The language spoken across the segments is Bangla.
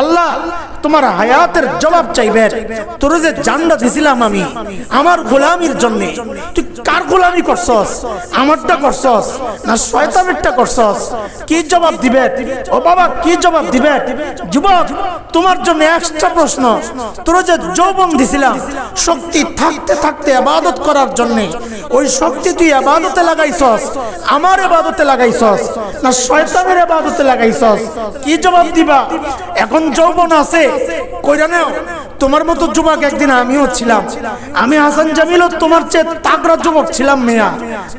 আল্লাহ তোমার হায়াতের জবাব চাইবেন তোর যে জানটা দিছিলাম আমি, আমার গোলামির জন্য। তুই কার গোলামি করছস? আমারটা করছস না শয়তানেরটা করছস? কি জবাব দিবে? ও বাবা, কি জবাব দিবে? যুবক, তোমার জন্য এক্সট্রা প্রশ্ন। তোর যে যৌবন দিছিলাম, শক্তি থাকতে থাকতে আবাদত করার জন্য, ওই শক্তি তুই আবাদতে লাগাইছস, আমার আবাদতে লাগাইছস, না শয়তানের আবাদতে লাগাইছস? কি জবাব দিবা? এখন যৌবন আছে। কইরা নাও, তোমার মতো যুবক একদিন আমিও ছিলাম। আমি হাসান জামিলও তোমার চেয়ে তাগড়া যুবক ছিলাম মেয়া।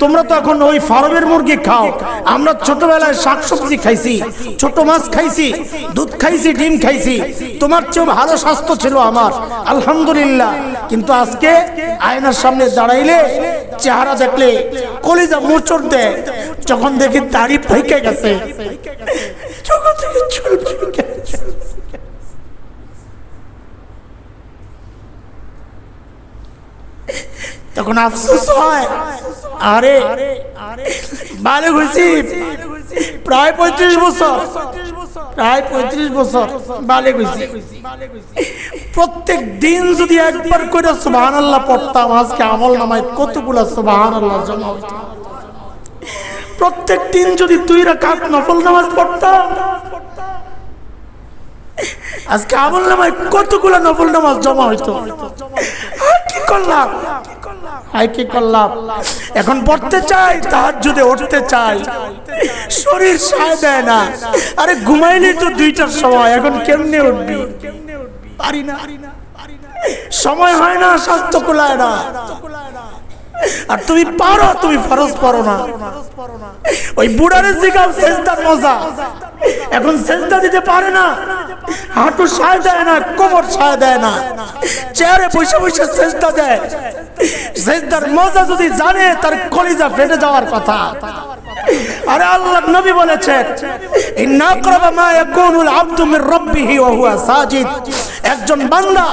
তোমরা তো এখন ওই ফার্মের মুরগি খাও। আমরা ছোটবেলায় শাকসবজি খাইছি, ছোট মাছ খাইছি, দুধ খাইছি, ডিম খাইছি। তোমার চেয়ে ভালো স্বাস্থ্য ছিল আমার, আলহামদুলিল্লাহ। কিন্তু আজকে আয়নার সামনে দাঁড়াইলে চেহারা দেখলে কলিজা মোচড় দেয়। যখন দেখি দাড়ি ফেঁকে গেছে। চোখ থেকে চুল ফেঁকে গেছে। তখন আফসোস হয়, আরে, বালে হয়েছি প্রায় পঁয়ত্রিশ বছর, প্রায় পঁয়ত্রিশ বছর বালে হয়েছি প্রত্যেক দিন যদি একবার করে সুবাহান আল্লাহ পড়তাম, আজকে আমল নামায় কতগুলা সুবাহান আল্লাহ জমা হইত। প্রত্যেক দিন যদি দুই রাকাত নফল নামাজ পড়তাম, আজকে আমল নামায় কতগুলা নফল নামাজ জমা হইতো। আর কি করলাম? এখন পড়তে চাই তার যদি উঠতে চাই। শরীর সায় দেয় না। আরে ঘুমাইলে তো দুইটার সময়, এখন কেমনে উঠবি? সময় হয় না, স্বাস্থ্য কুলায় না। আর তুমি পারো, তুমি ফরজ পারো না। ওই বুড়ারে সেজদার মজা। এখন সেজদা দিতে পারে না। হাঁটু সায় দেয় না, কোমর সায় দেয় না। চেয়ারে বসে বসে সেজদা দেয়। সেজদার মজা যদি জানে, তার কলিজা ফেটে যাওয়ার কথা। আরে আল্লাহ নবী বলেছেন, ইন্না আকরাবা মা ইয়াকুনুল আবদু মির রাব্বিহি ওয়া হুয়া সাজিদ। একজন বান্দা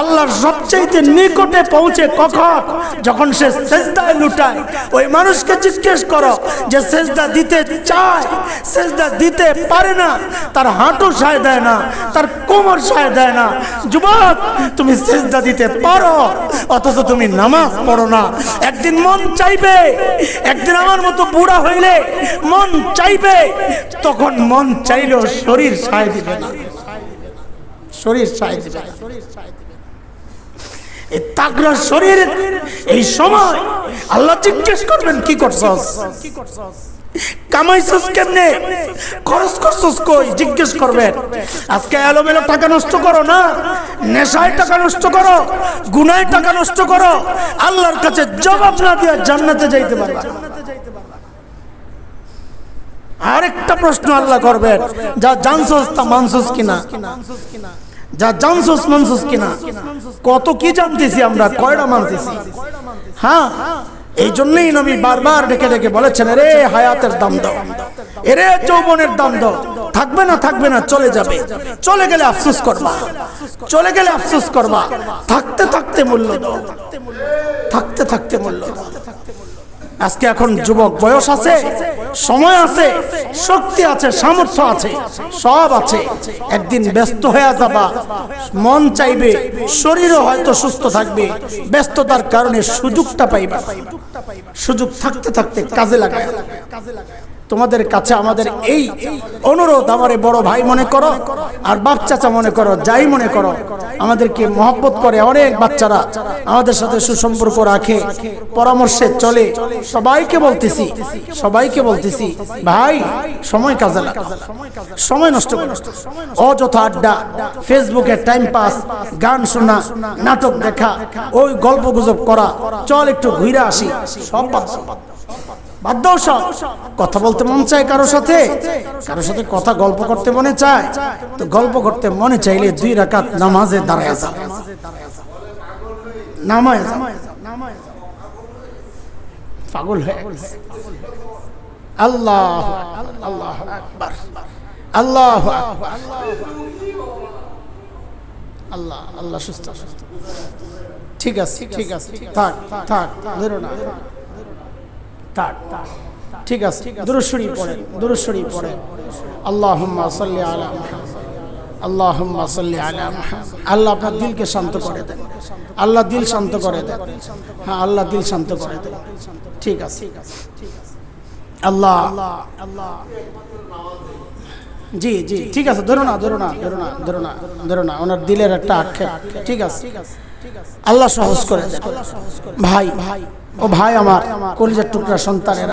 আল্লাহর সবচেয়ে নিকটে পৌঁছে কখন? যখন সে সেজদায় লুটায়, ওই মানুষকে জিজ্ঞেস করো যে সেজদা দিতে চায়, সেজদা দিতে পারে না, তার হাঁটু সায় দেয় না, তার কোমর সায় দেয় না। যুবক, তুমি সেজদা দিতে পারো, অথচ তুমি নামাজ পড়ো না। একদিন মন চাইবে, একদিন আমার মতো বুড়া হইলে মন চাইবে, তখন মন চাইলেও শরীর সায় দিবে না। শরীর সায় দিবে। এই তাগড়া শরীর, এই সময় আল্লাহ জিজ্ঞেস করবেন, কি করছস? কামাইছস কেমনে? খরচ করছস কই? জিজ্ঞেস করবেন। আজকে এলোমেলো টাকা নষ্ট করো না, নেশায় টাকা নষ্ট করো, গুনায় টাকা নষ্ট করো, আল্লাহর কাছে জবাব না দিয়ে জান্নাতে যাইতে পারবা। আরেকটা প্রশ্ন আল্লাহ করবেন, যা জানছস তা মানছস কিনা? যা জানছস মানছস কিনা? কত কি জানতেছি আমরা, কয়টা মানতেছি? হ্যাঁ? এই জন্যই নবী বারবার ডেকে ডেকে বলেছেন রে হায়াতের দাম দাও। এরে যৌবনের দাম দাও। থাকবে না থাকবে না, চলে যাবে। চলে গেলে আফসোস করবা। চলে গেলে আফসোস করবা। থাকতে থাকতে মূল্য দাও। থাকতে থাকতে মূল্য দাও। আজকে এখন যুবক বয়স আছে, সময় আছে, শক্তি আছে, সামর্থ্য আছে, সব আছে। একদিন ব্যস্ত হয়ে যাবা, মন চাইবে, শরীরও হয়তো সুস্থ থাকবে, ব্যস্ততার কারণে সুযোগটা পাইবা। সুযোগ থাকতে থাকতে কাজে লাগায়। তোমাদের কাছে আমাদের এই অনুরোধ আমারে বড় ভাই মনে করো, আর বাপ চাচা মনে করো, যাই মনে করো, আমাদেরকে মহব্বত করে অনেক বাচ্চারা আমাদের সাথে সুসম্পর্ক রাখে, পরামর্শে চলে সবাইকে বলতেছি সবাইকে বলতেছি, ভাই, সময় কাজে সময় নষ্ট করো অযথা আড্ডা, ফেসবুকে টাইম পাস, গান শোনা, নাটক দেখা, ওই গল্প গুজব করা, চল একটু ঘুরে আসি, সব দাও। বাধ্য সব। কথা বলতে মন চায় কারোর সাথে। কারোর সাথে কথা গল্প করতে মনে চায়। তো গল্প করতে মনে চাইলে দুই রাকাত নামাজে দাঁড়ায় যাও। নামায় পাগল হয়ে আল্লাহ আল্লাহ আকবার। আল্লাহ আল্লাহ আল্লাহ সুস্থ। সুস্থ ঠিক আছে ঠিক আছে। থাক থাক। ধরো না। থাক ঠিক আছে দুরুশ্বরী পড়েন দুরুশ্বরী পড়েন। আল্লাহুম্মা সাল্লি আলা আল্লাহ সাল্লি আলা আল্লাহ আপনার দিলকে শান্ত করে দেন। আল্লাহ দিল শান্ত করে দেন। হ্যাঁ আল্লাহ দিল শান্ত করে দেন। ঠিক আছে। আল্লাহ আল্লাহ জি জি ঠিক আছে ধরো না ধরো না ধরো না ধরো না ধরো না। ওনার দিলের একটা আক্ষেপ। ঠিক আছে। আল্লাহ সহজ করে ভাই ভাই ও ভাই আমার। কলিজার টুকরা সন্তানেরা।